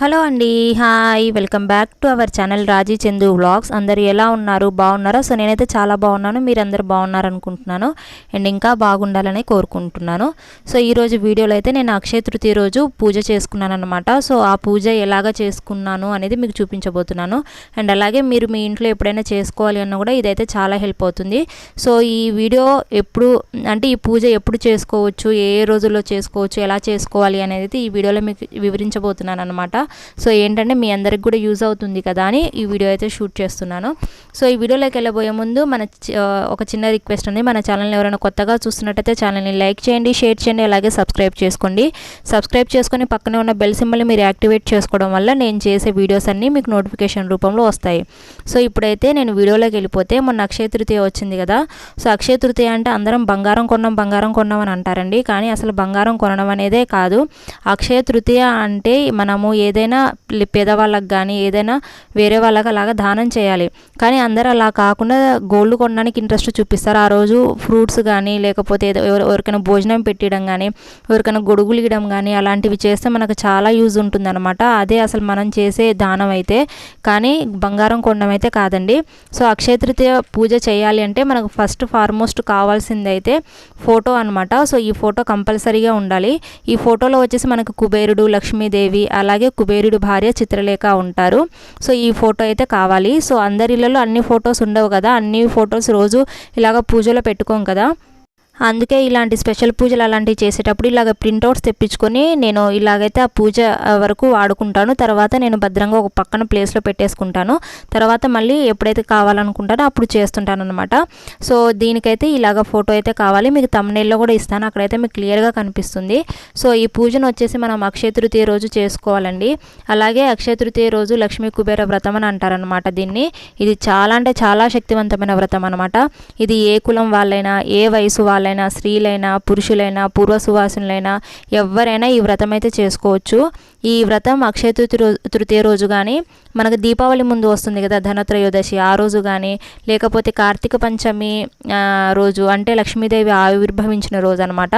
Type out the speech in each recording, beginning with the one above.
Hello అండి hi. Welcome back to our channel Raji Chandu vlogs. అందరు ఎలా ఉన్నారు? బాగున్నారా? సో నేనైతే చాలా బాగున్నాను. మీరు అందరు అండ్ ఇంకా బాగుండాలని కోరుకుంటున్నాను. సో ఈరోజు వీడియోలో అయితే నేను అక్షయ తృతీయ రోజు పూజ చేసుకున్నాను అనమాట సో ఆ పూజ ఎలాగ చేసుకున్నాను అనేది మీకు చూపించబోతున్నాను. అండ్ అలాగే మీరు మీ ఇంట్లో ఎప్పుడైనా చేసుకోవాలి అన్నా కూడా ఇదైతే చాలా హెల్ప్ అవుతుంది. సో ఈ వీడియో ఎప్పుడు అంటే ఈ పూజ ఎప్పుడు చేసుకోవచ్చు? ఏ రోజుల్లో చేసుకోవచ్చు? ఎలా చేసుకోవాలి అనేది ఈ వీడియోలో మీకు వివరించబోతున్నాను అనమాట సో ఏంటంటే మీ అందరికి కూడా యూజ్ అవుతుంది కదా అని ఈ వీడియో అయితే షూట్ చేస్తున్నాను. సో ఈ వీడియోలోకి వెళ్ళబోయే ముందు మన ఒక చిన్న రిక్వెస్ట్ ఉంది మన ఛానల్ని ఎవరైనా కొత్తగా చూస్తున్నట్టయితే ఛానల్ని లైక్ చేయండి షేర్ చేయండి అలాగే సబ్స్క్రైబ్ చేసుకోండి. సబ్స్క్రైబ్ చేసుకొని పక్కనే ఉన్న బెల్ సింబల్ని మీరు యాక్టివేట్ చేసుకోవడం వల్ల నేను చేసే వీడియోస్ అన్నీ మీకు నోటిఫికేషన్ రూపంలో వస్తాయి. సో ఇప్పుడైతే నేను వీడియోలోకి వెళ్ళిపోతే మొన్న అక్షయ తృతీయ వచ్చింది కదా. సో అక్షయ తృతీయ అంటే అందరం బంగారం కొన్నాం బంగారం కొన్నాం అని అంటారండి. కానీ అసలు బంగారం కొనడం అనేదే కాదు. అక్షయ తృతీయ అంటే మనము ఏదైనా ఏదైనా పేదవాళ్ళకి కానీ ఏదైనా వేరే వాళ్ళకి అలాగా దానం చేయాలి. కానీ అందరూ అలా కాకుండా గోల్డ్ కొనడానికి ఇంట్రెస్ట్ చూపిస్తారు. ఆ రోజు ఫ్రూట్స్ కానీ లేకపోతే ఏదో ఎవరికైనా భోజనం పెట్టడం కానీ ఎవరికైనా గొడుగులు ఇవ్వడం కానీ అలాంటివి చేస్తే మనకు చాలా యూజ్ ఉంటుందన్నమాట. అదే అసలు మనం చేసే దానం అయితే. కానీ బంగారం కొనడం అయితే కాదండి. సో అక్షయ తృతీయ పూజ చేయాలి అంటే మనకు ఫస్ట్ ఫార్మోస్ట్ కావాల్సింది అయితే ఫోటో అనమాట సో ఈ ఫోటో కంపల్సరీగా ఉండాలి. ఈ ఫోటోలో వచ్చేసి మనకు కుబేరుడు లక్ష్మీదేవి అలాగే కుబేరుడి భార్య చిత్రలేఖ ఉంటారు. సో ఈ ఫోటో అయితే కావాలి. సో అందరిలలో అన్ని ఫొటోస్ ఉండవు కదా. అన్ని ఫొటోస్ రోజు ఇలాగ పూజలో పెట్టుకోం కదా. అందుకే ఇలాంటి స్పెషల్ పూజలు అలాంటివి చేసేటప్పుడు ఇలాగ ప్రింట్అవుట్స్ తెప్పించుకొని నేను ఇలాగైతే ఆ పూజ వరకు వాడుకుంటాను. తర్వాత నేను భద్రంగా ఒక పక్కన ప్లేస్లో పెట్టేసుకుంటాను. తర్వాత మళ్ళీ ఎప్పుడైతే కావాలనుకుంటానో అప్పుడు చేస్తుంటాను అనమాట సో దీనికైతే ఇలాగ ఫోటో అయితే కావాలి. మీకు తమ్నేల్లో కూడా ఇస్తాను. అక్కడైతే మీకు క్లియర్గా కనిపిస్తుంది. సో ఈ పూజను వచ్చేసి మనం అక్షయ తృతీయ రోజు చేసుకోవాలండి. అలాగే అక్షయ తృతీయ రోజు లక్ష్మీ కుబేర వ్రతం అని అంటారనమాట దీన్ని. ఇది చాలా అంటే చాలా శక్తివంతమైన వ్రతం అనమాట ఇది ఏ కులం వాళ్ళైనా ఏ వయసు వాళ్ళైనా వాళ్ళైనా స్త్రీలైనా పురుషులైనా పూర్వ సువాసులైనా ఎవరైనా ఈ వ్రతం అయితే చేసుకోవచ్చు. ఈ వ్రతం అక్షయ తృతీయ రోజు కానీ మనకు దీపావళి ముందు వస్తుంది కదా ధనత్రయోదశి ఆ రోజు కానీ లేకపోతే కార్తీక పంచమి రోజు అంటే లక్ష్మీదేవి ఆవిర్భవించిన రోజు అనమాట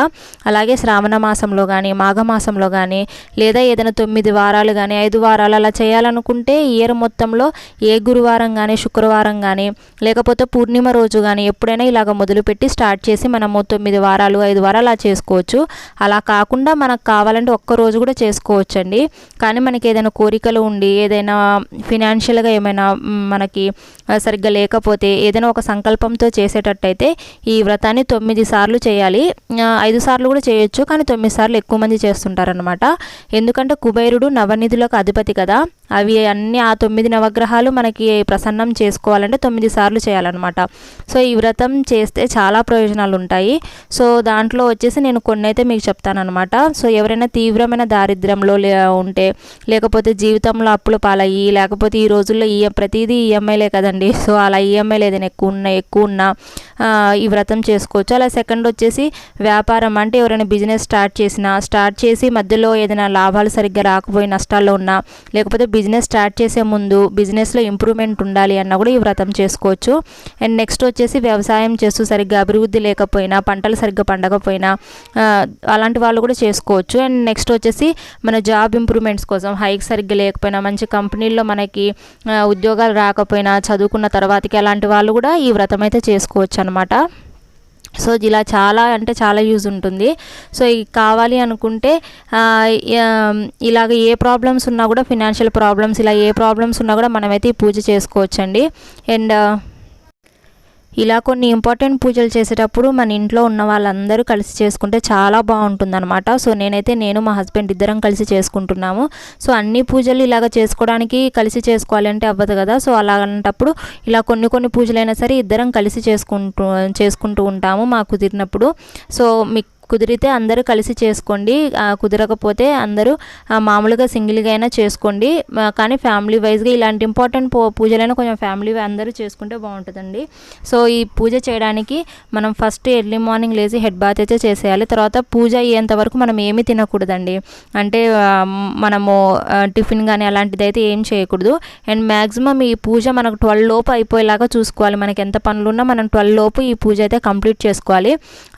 అలాగే శ్రావణ మాసంలో కానీ మాఘమాసంలో కానీ లేదా ఏదైనా తొమ్మిది వారాలు కానీ ఐదు వారాలు అలా చేయాలనుకుంటే ఇయర్ మొత్తంలో ఏ గురువారం కానీ శుక్రవారం కానీ లేకపోతే పూర్ణిమ రోజు కానీ ఎప్పుడైనా ఇలాగ మొదలుపెట్టి స్టార్ట్ చేసి మనము తొమ్మిది వారాలు ఐదు వారాలు అలా చేసుకోవచ్చు. అలా కాకుండా మనకు కావాలంటే ఒక్క రోజు కూడా చేసుకోవచ్చండి. కానీ మనకి ఏదైనా కోరికలు ఉండి ఏదైనా ఫినాన్షియల్గా ఏమైనా మనకి సరిగ్గా లేకపోతే ఏదైనా ఒక సంకల్పంతో చేసేటట్టయితే ఈ వ్రతాన్ని తొమ్మిది సార్లు చేయాలి. ఐదు సార్లు కూడా చేయొచ్చు కానీ తొమ్మిది సార్లు ఎక్కువ మంది చేస్తుంటారనమాట ఎందుకంటే కుబేరుడు నవనిధులకు అధిపతి కదా. అవి అన్ని ఆ తొమ్మిది నవగ్రహాలు మనకి ప్రసన్నం చేసుకోవాలంటే తొమ్మిది సార్లు చేయాలన్నమాట. సో ఈ వ్రతం చేస్తే చాలా ప్రయోజనాలు ఉంటాయి సో దాంట్లో వచ్చేసి నేను కొన్ని అయితే మీకు చెప్తానమాట సో ఎవరైనా తీవ్రమైన దారిద్ర్యంలో ఉంటే లేకపోతే జీవితంలో అప్పులు పాలయ్యి లేకపోతే ఈ రోజుల్లో ఈ ప్రతిదీ ఈఎంఐలే కదండి. సో అలా ఈఎంఐలు ఏదైనా ఎక్కువ ఉన్నా ఎక్కువ ఉన్నా ఈ వ్రతం చేసుకోవచ్చు. అలా సెకండ్ వచ్చేసి వ్యాపారం. అంటే ఎవరైనా బిజినెస్ స్టార్ట్ చేసినా స్టార్ట్ చేసి మధ్యలో ఏదైనా లాభాలు సరిగ్గా రాకపోయి నష్టాల్లో ఉన్నా లేకపోతే బిజినెస్ స్టార్ట్ చేసే ముందు బిజినెస్లో ఇంప్రూవ్మెంట్ ఉండాలి అన్న కూడా ఈ వ్రతం చేసుకోవచ్చు. అండ్ నెక్స్ట్ వచ్చేసి వ్యవసాయం చేస్తూ సరిగ్గా అభివృద్ధి లేకపోయినా పంటలు సరిగ్గా పండకపోయినా అలాంటి వాళ్ళు కూడా చేసుకోవచ్చు. అండ్ నెక్స్ట్ వచ్చేసి మన జాబ్ ఇంప్రూవ్మెంట్స్ కోసం హైక్ సరిగ్గా లేకపోయినా మంచి కంపెనీల్లో మనకి ఉద్యోగాలు రాకపోయినా చదువుకున్న తర్వాతకి అలాంటి వాళ్ళు కూడా ఈ వ్రతం అయితే చేసుకోవచ్చు అనమాట సో ఇలా చాలా అంటే చాలా యూజ్ ఉంటుంది. సో కావాలి అనుకుంటే ఇలాగ ఏ ప్రాబ్లమ్స్ ఉన్నా కూడా ఫినాన్షియల్ ప్రాబ్లమ్స్ ఇలా ఏ ప్రాబ్లమ్స్ ఉన్నా కూడా మనమైతే ఈ పూజ చేసుకోవచ్చండి. అండ్ ఇలా కొన్ని ఇంపార్టెంట్ పూజలు చేసేటప్పుడు మన ఇంట్లో ఉన్న వాళ్ళందరూ కలిసి చేసుకుంటే చాలా బాగుంటుందన్నమాట. సో నేనైతే నేను మా హస్బెండ్ ఇద్దరం కలిసి చేసుకుంటున్నాము. సో అన్ని పూజలు ఇలాగ చేసుకోవడానికి కలిసి చేసుకోవాలంటే అవ్వదు కదా. సో అలాంటప్పుడు ఇలా కొన్ని కొన్ని పూజలైనా సరే ఇద్దరం కలిసి చేసుకుంటూ చేసుకుంటూ ఉంటాము మాకు కుదిరినప్పుడు. సో మీకు కుదిరితే అందరూ కలిసి చేసుకోండి. కుదరకపోతే అందరూ మామూలుగా సింగిల్గా అయినా చేసుకోండి. కానీ ఫ్యామిలీ వైజ్గా ఇలాంటి ఇంపార్టెంట్ పూజలైనా కొంచెం ఫ్యామిలీ అందరూ చేసుకుంటే బాగుంటుందండి. సో ఈ పూజ చేయడానికి మనం ఫస్ట్ ఎర్లీ మార్నింగ్ లేచి హెడ్ బాత్ అయితే చేసేయాలి. తర్వాత పూజ అయ్యేంత వరకు మనం ఏమీ తినకూడదండి. అంటే మనము టిఫిన్ కానీ అలాంటిది అయితే ఏం చేయకూడదు. అండ్ మ్యాక్సిమం ఈ పూజ మనకు ట్వెల్వ్ లోపు అయిపోయేలాగా చూసుకోవాలి. మనకి ఎంత పనులు ఉన్నా మనం ట్వెల్వ్ లోపు ఈ పూజ అయితే కంప్లీట్ చేసుకోవాలి.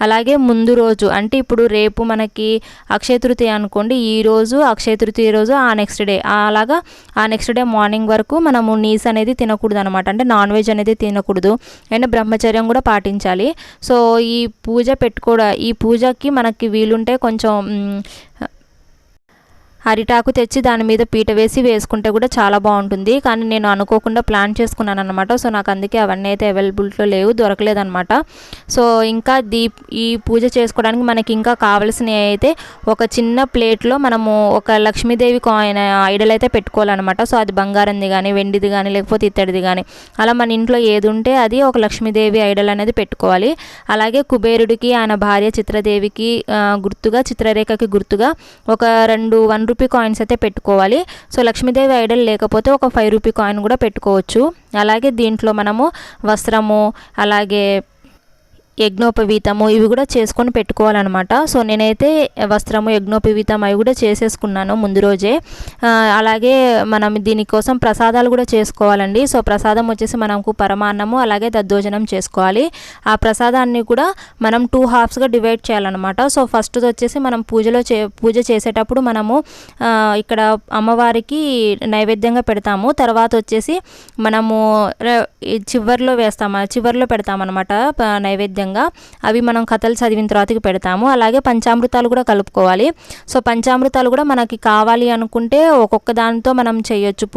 అలాగే ముందు రోజు అంటే ఇప్పుడు రేపు మనకి అక్షయ తృతీయ అనుకోండి ఈ రోజు అక్షయ తృతీయ రోజు ఆ నెక్స్ట్ డే అలాగా ఆ నెక్స్ట్ డే మార్నింగ్ వరకు మనము నీస్ అనేది తినకూడదు అనమాట అంటే నాన్ వెజ్ అనేది తినకూడదు. అండ్ బ్రహ్మచర్యం కూడా పాటించాలి. సో ఈ పూజ పెట్టుకోవడం ఈ పూజకి మనకి వీలుంటే కొంచెం అరిటాకు తెచ్చి దాని మీద పీట వేసి వేసుకుంటే కూడా చాలా బాగుంటుంది. కానీ నేను అనుకోకుండా ప్లాన్ చేసుకున్నాను అనమాట సో నాకు అందుకే అవన్నీ అయితే అవైలబిలిటీలో లేవు దొరకలేదనమాట సో ఇంకా దీ ఈ పూజ చేసుకోవడానికి మనకి ఇంకా కావలసినవి అయితే ఒక చిన్న ప్లేట్లో మనము ఒక లక్ష్మీదేవి కాయిన్ ఐడల్ అయితే పెట్టుకోవాలన్నమాట. సో అది బంగారంది కానీ వెండిది కానీ లేకపోతే ఇత్తడిది కానీ అలా మన ఇంట్లో ఏది ఉంటే అది ఒక లక్ష్మీదేవి ఐడల్ అనేది పెట్టుకోవాలి. అలాగే కుబేరుడికి ఆయన భార్య చిత్రదేవికి గుర్తుగా చిత్రరేఖకి గుర్తుగా ఒక రెండు వన్ రూపీ కాయిన్స్ అయితే పెట్టుకోవాలి. సో లక్ష్మీదేవి ఐడల్ లేకపోతే ఒక ఫైవ్ రూపీ కాయిన్ కూడా పెట్టుకోవచ్చు. అలాగే దీంట్లో మనము వస్త్రము అలాగే యజ్ఞోపవీతము ఇవి కూడా చేసుకొని పెట్టుకోవాలన్నమాట. సో నేనైతే వస్త్రము యజ్ఞోపవీతం అవి కూడా చేసేసుకున్నాను ముందు రోజే. అలాగే మనం దీనికోసం ప్రసాదాలు కూడా చేసుకోవాలండి. సో ప్రసాదం వచ్చేసి మనకు పరమాన్నము అలాగే దద్దోజనం చేసుకోవాలి. ఆ ప్రసాదాన్ని కూడా మనం టూ హాఫ్స్గా డివైడ్ చేయాలన్నమాట. సో ఫస్ట్ వచ్చేసి మనం పూజలో చే పూజ చేసేటప్పుడు మనము ఇక్కడ అమ్మవారికి నైవేద్యంగా పెడతాము. తర్వాత వచ్చేసి మనము చివరిలో వేస్తాము చివరిలో పెడతామన్నమాట నైవేద్యం. నైవేద్యంగా అవి మనం కథలు చదివిన తర్వాతకి పెడతాము. అలాగే పంచామృతాలు కూడా కలుపుకోవాలి. సో పంచామృతాలు కూడా మనకి కావాలి అనుకుంటే ఒక్కొక్క దానితో మనం చేయొచ్చు.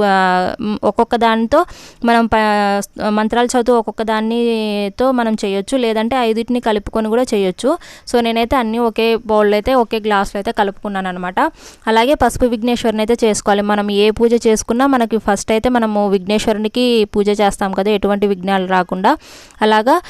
ఒక్కొక్క దానితో మనం ప- మంత్రాలు చదువు ఒక్కొక్క దానితో మనం చేయొచ్చు. లేదంటే ఐదుటిని కలుపుకొని కూడా చేయొచ్చు. సో నేనైతే అన్నీ ఒకే బౌల్లో అయితే ఒకే గ్లాస్లో అయితే కలుపుకున్నాను అనమాట అలాగే పసుపు విఘ్నేశ్వరుని అయితే చేసుకోవాలి. మనం ఏ పూజ చేసుకున్నా మనకి ఫస్ట్ అయితే మనము విఘ్నేశ్వరునికి పూజ చేస్తాం కదా ఎటువంటి విఘ్నాలు రాకుండా. అలాగా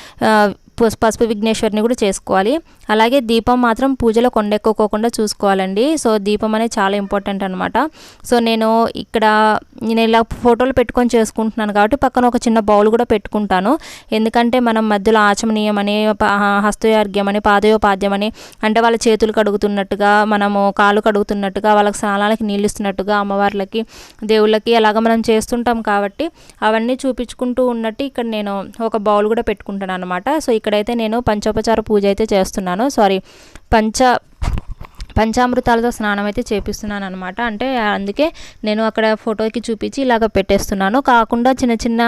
పసుపు విఘ్నేశ్వరిని కూడా చేసుకోవాలి. అలాగే దీపం మాత్రం పూజలో కొండెక్కుకోకుండా చూసుకోవాలండి. సో దీపం అనేది చాలా ఇంపార్టెంట్ అనమాట సో నేను ఇక్కడ నేను ఇలా ఫోటోలు పెట్టుకొని చేసుకుంటున్నాను కాబట్టి పక్కన ఒక చిన్న బౌల్ కూడా పెట్టుకుంటాను. ఎందుకంటే మనం మధ్యలో ఆచమనీయం అని ప- అని పాదయోపాద్యం అని అంటే వాళ్ళ చేతులు కడుగుతున్నట్టుగా మనము కాలు కడుగుతున్నట్టుగా వాళ్ళకి స్నానాలకి నీళ్ళు ఇస్తున్నట్టుగా అమ్మవార్లకి దేవుళ్ళకి అలాగ మనం చేస్తుంటాం కాబట్టి అవన్నీ చూపించుకుంటూ ఉన్నట్టు ఇక్కడ నేను ఒక బౌల్ కూడా పెట్టుకుంటాను అనమాట సో ఇక్కడైతే నేను పంచోపచార పూజ అయితే చేస్తున్నాను. సారీ పంచ పంచామృతాలతో స్నానం అయితే చేపిస్తున్నాను అనమాట అంటే అందుకే నేను అక్కడ ఫోటోకి చూపించి ఇలాగ పెట్టేస్తున్నాను. కాకుండా చిన్న చిన్న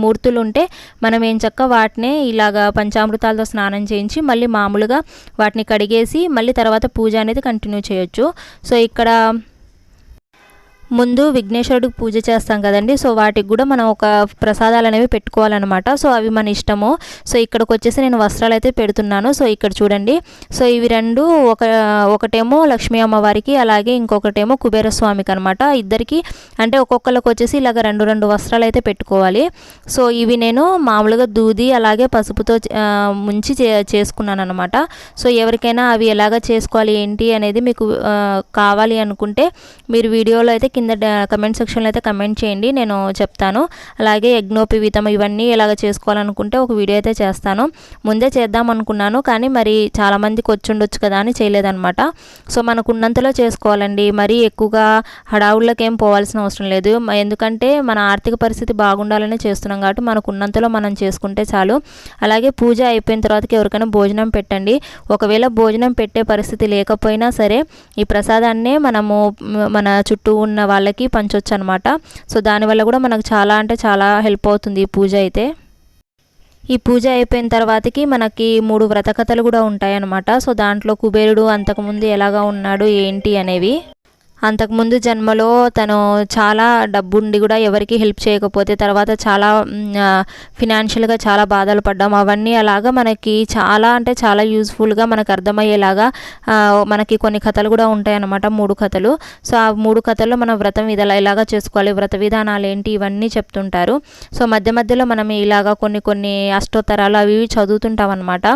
మూర్తులు ఉంటే మనం ఏం చక్క వాటిని ఇలాగ పంచామృతాలతో స్నానం చేయించి మళ్ళీ మామూలుగా వాటిని కడిగేసి మళ్ళీ తర్వాత పూజ అనేది కంటిన్యూ చేయొచ్చు. సో ఇక్కడ ముందు విఘ్నేశ్వరుడికి పూజ చేస్తాం కదండి. సో వాటికి కూడా మనం ఒక ప్రసాదాలు అనేవి పెట్టుకోవాలన్నమాట. సో అవి మన ఇష్టము. సో ఇక్కడికి వచ్చేసి నేను వస్త్రాలు అయితే పెడుతున్నాను. సో ఇక్కడ చూడండి. సో ఇవి రెండు ఒక ఒకటేమో లక్ష్మీ అమ్మవారికి అలాగే ఇంకొకటేమో కుబేరస్వామికి అనమాట ఇద్దరికి అంటే ఒక్కొక్కరికి వచ్చేసి ఇలాగ రెండు రెండు వస్త్రాలు అయితే పెట్టుకోవాలి. సో ఇవి నేను మామూలుగా దూది అలాగే పసుపుతో ముంచి చే చేసుకున్నాను అనమాట సో ఎవరికైనా అవి ఎలాగ చేసుకోవాలి ఏంటి అనేది మీకు కావాలి అనుకుంటే మీరు వీడియోలో అయితే కింద కమెంట్ సెక్షన్లో అయితే కమెంట్ చేయండి నేను చెప్తాను. అలాగే యజ్ఞోపవీతం ఇవన్నీ ఇలాగ చేసుకోవాలనుకుంటే ఒక వీడియో అయితే చేస్తాను. ముందే చేద్దాం అనుకున్నాను కానీ మరి చాలామందికి వచ్చి ఉండొచ్చు కదా అని చేయలేదన్నమాట. సో మనకున్నంతలో చేసుకోవాలండి. మరీ ఎక్కువగా హడావుళ్ళకి ఏం పోవాల్సిన అవసరం లేదు. ఎందుకంటే మన ఆర్థిక పరిస్థితి బాగుండాలనే చేస్తున్నాం కాబట్టి మనకు ఉన్నంతలో మనం చేసుకుంటే చాలు. అలాగే పూజ అయిపోయిన తర్వాతకి ఎవరికైనా భోజనం పెట్టండి. ఒకవేళ భోజనం పెట్టే పరిస్థితి లేకపోయినా సరే ఈ ప్రసాదాన్నే మనము మన చుట్టూ ఉన్న వాళ్ళకి పంచవచ్చు అనమాట సో దానివల్ల కూడా మనకు చాలా అంటే చాలా హెల్ప్ అవుతుంది ఈ పూజ అయితే. ఈ పూజ అయిపోయిన తర్వాతకి మనకి మూడు వ్రతకథలు కూడా ఉంటాయన్నమాట. సో దాంట్లో కుబేరుడు అంతకుముందు ఎలాగా ఉన్నాడు ఏంటి అనేవి. అంతకుముందు జన్మలో తను చాలా డబ్బుండి కూడా ఎవరికి హెల్ప్ చేయకపోతే తర్వాత చాలా ఫినాన్షియల్గా చాలా బాధలు పడ్డాం. అవన్నీ అలాగా మనకి చాలా అంటే చాలా యూస్ఫుల్గా మనకు అర్థమయ్యేలాగా మనకి కొన్ని కథలు కూడా ఉంటాయన్నమాట మూడు కథలు. సో ఆ మూడు కథల్లో మనం వ్రతం ఇదలా ఇలాగా చేసుకోవాలి వ్రత విధానాలు ఏంటి ఇవన్నీ చెప్తుంటారు. సో మధ్య మధ్యలో మనం ఇలాగా కొన్ని కొన్ని అష్టోత్తరాలు అవి ఇవి చదువుతుంటాం అనమాట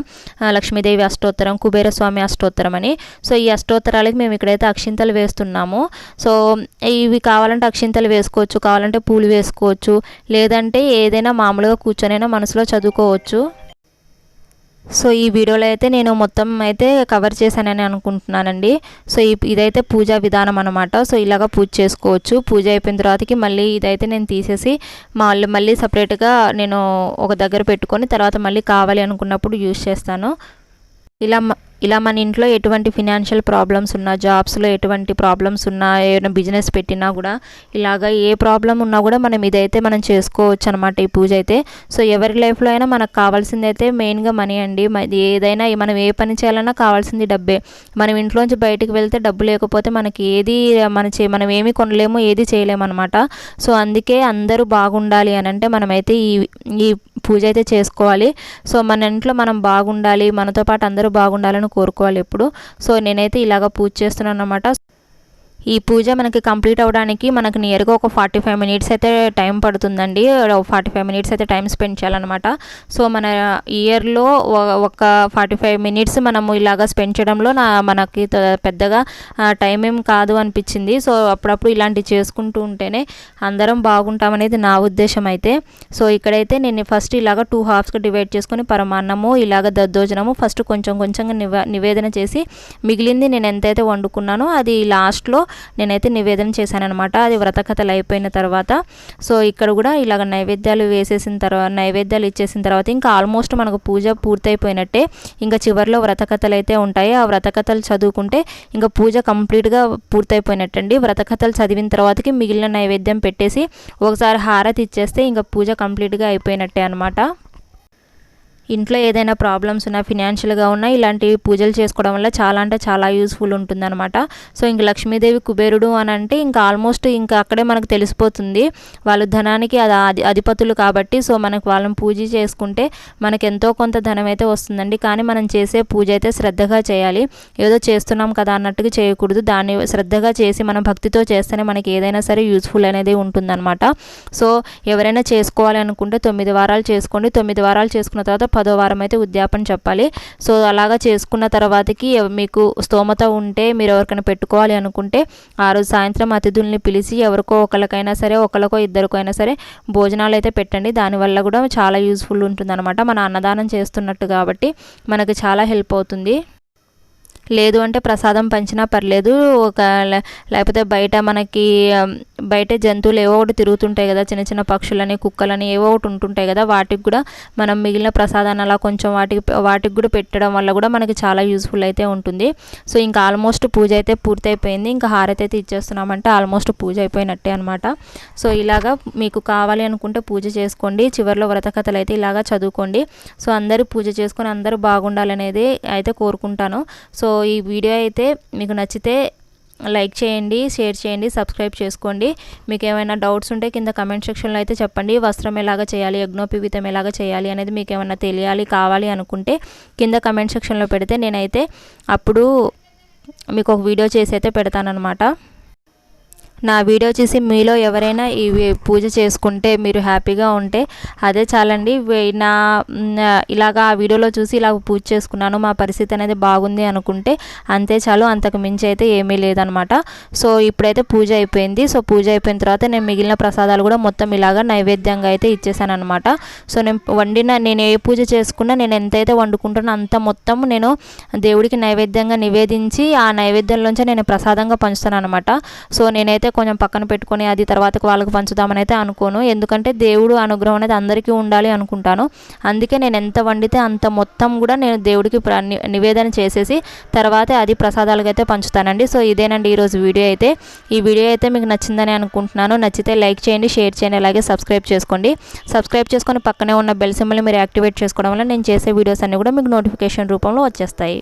లక్ష్మీదేవి అష్టోత్తరం కుబేరస్వామి అష్టోత్తరం అని. సో ఈ అష్టోత్తరాలకి మేము ఇక్కడైతే అక్షింతలు వేస్తున్నాము. సో ఇవి కావాలంటే అక్షింతలు వేసుకోవచ్చు కావాలంటే పూలు వేసుకోవచ్చు లేదంటే ఏదైనా మామూలుగా కూర్చొనైనా మనసులో చదువుకోవచ్చు. సో ఈ వీడియోలో అయితే నేను మొత్తం అయితే కవర్ చేశానని అనుకుంటున్నానండి. సో ఈ ఇదైతే పూజా విధానం అనమాట సో ఇలాగా పూజ చేసుకోవచ్చు. పూజ అయిపోయిన తర్వాతకి మళ్ళీ ఇదైతే నేను తీసేసి మళ్ళీ మళ్ళీ సపరేట్గా నేను ఒక దగ్గర పెట్టుకొని తర్వాత మళ్ళీ కావాలి అనుకున్నప్పుడు యూజ్ చేస్తాను. ఇలా ఇలా మన ఇంట్లో ఎటువంటి ఫినాన్షియల్ ప్రాబ్లమ్స్ ఉన్నా జాబ్స్లో ఎటువంటి ప్రాబ్లమ్స్ ఉన్నా ఏమైనా బిజినెస్ పెట్టినా కూడా ఇలాగ ఏ ప్రాబ్లం ఉన్నా కూడా మనం ఇదైతే మనం చేసుకోవచ్చు అనమాట ఈ పూజ అయితే. సో ఎవరి లైఫ్లో అయినా మనకు కావాల్సింది అయితే మెయిన్గా మనీ అండి. ఏదైనా మనం ఏ పని చేయాలన్నా కావాల్సింది డబ్బే. మనం ఇంట్లోంచి బయటకు వెళ్తే డబ్బు లేకపోతే మనకి ఏది మన చే మనం ఏమి కొనలేము ఏది చేయలేము అనమాట సో అందుకే అందరూ బాగుండాలి అని అంటే మనమైతే ఈ ఈ పూజ అయితే చేసుకోవాలి. సో మన ఇంట్లో మనం బాగుండాలి మనతో పాటు అందరూ బాగుండాలని కోరుకోవాలి ఎప్పుడు. సో నేనైతే ఇలాగ పూజ చేస్తున్నాను అనమాట ఈ పూజ మనకి కంప్లీట్ అవ్వడానికి మనకు నియర్గా ఒక ఫార్టీ ఫైవ్ మినిట్స్ అయితే టైం పడుతుందండి. ఫార్టీ ఫైవ్ మినిట్స్ అయితే టైం స్పెండ్ చేయాలన్నమాట. సో మన ఇయర్లో ఒక ఫార్టీ ఫైవ్ మినిట్స్ మనము ఇలాగా స్పెండ్ చేయడంలో నా మనకి పెద్దగా టైం ఏం కాదు అనిపించింది. సో అప్పుడప్పుడు ఇలాంటివి చేసుకుంటూ ఉంటేనే అందరం బాగుంటామనేది నా ఉద్దేశం అయితే. సో ఇక్కడైతే నేను ఫస్ట్ ఇలాగ టూ హాఫ్స్గా డివైడ్ చేసుకొని పరమాన్నము ఇలాగ దద్దోజనము ఫస్ట్ కొంచెం కొంచెంగా నివేదన చేసి మిగిలింది నేను ఎంతైతే వండుకున్నానో అది లాస్ట్లో నేనైతే నివేదన చేశాను అనమాట అది వ్రతకథలు అయిపోయిన తర్వాత. సో ఇక్కడ కూడా ఇలాగ నైవేద్యాలు వేసేసిన తర్వాత నైవేద్యాలు ఇచ్చేసిన తర్వాత ఇంకా ఆల్మోస్ట్ మనకు పూజ పూర్తయిపోయినట్టే. ఇంకా చివరిలో వ్రతకథలు అయితే ఉంటాయి. ఆ వ్రతకథలు చదువుకుంటే ఇంకా పూజ కంప్లీట్గా పూర్తయిపోయినట్టండి. వ్రతకథలు చదివిన తర్వాతకి మిగిలిన నైవేద్యం పెట్టేసి ఒకసారి హారతి ఇచ్చేస్తే ఇంకా పూజ కంప్లీట్గా అయిపోయినట్టే అనమాట ఇంట్లో ఏదైనా ప్రాబ్లమ్స్ ఉన్నా ఫినాన్షియల్గా ఉన్నా ఇలాంటి పూజలు చేసుకోవడం వల్ల చాలా అంటే చాలా యూస్ఫుల్ ఉంటుందన్నమాట. సో ఇంక లక్ష్మీదేవి కుబేరుడు అని అంటే ఇంకా ఆల్మోస్ట్ ఇంకా అక్కడే మనకు తెలిసిపోతుంది. వాళ్ళు ధనానికి అది అధిపతులు కాబట్టి సో మనకు వాళ్ళని పూజ చేసుకుంటే మనకు ఎంతో కొంత ధనం అయితే వస్తుందండి. కానీ మనం చేసే పూజ అయితే శ్రద్ధగా చేయాలి. ఏదో చేస్తున్నాం కదా అన్నట్టుగా చేయకూడదు. దాన్ని శ్రద్ధగా చేసి మనం భక్తితో చేస్తేనే మనకి ఏదైనా సరే యూస్ఫుల్ అనేది ఉంటుందన్నమాట. సో ఎవరైనా చేసుకోవాలి అనుకుంటే తొమ్మిది వారాలు చేసుకోండి. తొమ్మిది వారాలు చేసుకున్న తర్వాత పదో వారం అయితే ఉద్యాపన చెప్పాలి. సో అలాగా చేసుకున్న తర్వాతకి మీకు స్తోమత ఉంటే మీరు ఎవరికైనా పెట్టుకోవాలి అనుకుంటే ఆ రోజు సాయంత్రం అతిథుల్ని పిలిచి ఎవరికో ఒకరికైనా సరే ఒకరికో ఇద్దరికైనా సరే భోజనాలు అయితే పెట్టండి. దానివల్ల కూడా చాలా యూస్ఫుల్ ఉంటుందన్నమాట. మన అన్నదానం చేస్తున్నట్టు కాబట్టి మనకు చాలా హెల్ప్ అవుతుంది. లేదు అంటే ప్రసాదం పంచినా పర్లేదు. ఒక లేకపోతే బయట మనకి బయట జంతువులు ఏవో ఒకటి తిరుగుతుంటాయి కదా చిన్న చిన్న పక్షులని కుక్కలని ఏవో ఒకటి ఉంటుంటాయి కదా వాటికి కూడా మనం మిగిలిన ప్రసాదాన్ని అలా కొంచెం వాటికి వాటికి కూడా పెట్టడం వల్ల కూడా మనకి చాలా యూస్ఫుల్ అయితే ఉంటుంది. సో ఇంకా ఆల్మోస్ట్ పూజ అయితే పూర్తయిపోయింది. ఇంకా హారతి అయితే ఇచ్చేస్తున్నామంటే ఆల్మోస్ట్ పూజ అయిపోయినట్టే అనమాట సో ఇలాగా మీకు కావాలి అనుకుంటే పూజ చేసుకోండి. చివరిలో వ్రతకథలు అయితే ఇలాగా చదువుకోండి. సో అందరూ పూజ చేసుకొని అందరూ బాగుండాలనేది అయితే కోరుకుంటాను. సో ఈ వీడియో అయితే మీకు నచ్చితే లైక్ చేయండి షేర్ చేయండి సబ్స్క్రైబ్ చేసుకోండి. మీకు ఏమైనా డౌట్స్ ఉంటే కింద కమెంట్ సెక్షన్లో అయితే చెప్పండి. వస్త్రం ఎలాగ చేయాలి యజ్ఞోపవీతం ఎలాగ చేయాలి అనేది మీకు ఏమైనా తెలియాలి కావాలి అనుకుంటే కింద కమెంట్ సెక్షన్లో పెడితే నేనైతే అప్పుడు మీకు ఒక వీడియో చేసి అయితే పెడతానమాట నా వీడియో చూసి మీలో ఎవరైనా ఈ పూజ చేసుకుంటే మీరు హ్యాపీగా ఉంటే అదే చాలండి. నా ఇలాగా ఆ వీడియోలో చూసి ఇలాగ పూజ చేసుకున్నాను మా పరిస్థితి అనేది బాగుంది అనుకుంటే అంతే చాలు అంతకు మించి అయితే ఏమీ లేదనమాట. సో ఇప్పుడైతే పూజ అయిపోయింది. సో పూజ అయిపోయిన తర్వాత నేను మిగిలిన ప్రసాదాలు కూడా మొత్తం ఇలాగా నైవేద్యంగా అయితే ఇచ్చేసానమాట సో నేను వండిన నేను ఏ పూజ చేసుకున్నా నేను ఎంతైతే వండుకుంటానో అంత మొత్తం నేను దేవుడికి నైవేద్యంగా నివేదించి ఆ నైవేద్యంలోంచి నేను ప్రసాదంగా పంచుతాను అనమాట సో నేనైతే కొంచెం పక్కన పెట్టుకొని అది తర్వాత వాళ్ళకి పంచుదామని అయితే అనుకోను. ఎందుకంటే దేవుడు అనుగ్రహం అనేది అందరికీ ఉండాలి అనుకుంటాను. అందుకే నేను ఎంత వండితే అంత మొత్తం కూడా నేను దేవుడికి నివేదన చేసేసి తర్వాత అది ప్రసాదాలుగా అయితే పంచుతానండి. సో ఇదేనండి ఈరోజు వీడియో అయితే. ఈ వీడియో అయితే మీకు నచ్చిందని అనుకుంటున్నాను. నచ్చితే లైక్ చేయండి షేర్ చేయండి అలాగే సబ్స్క్రైబ్ చేసుకోండి. సబ్స్క్రైబ్ చేసుకొని పక్కనే ఉన్న బెల్ సింబల్ని మీరు యాక్టివేట్ చేసుకోవడం వల్ల నేను చేసే వీడియోస్ అన్నీ కూడా మీకు నోటిఫికేషన్ రూపంలో వచ్చేస్తాయి.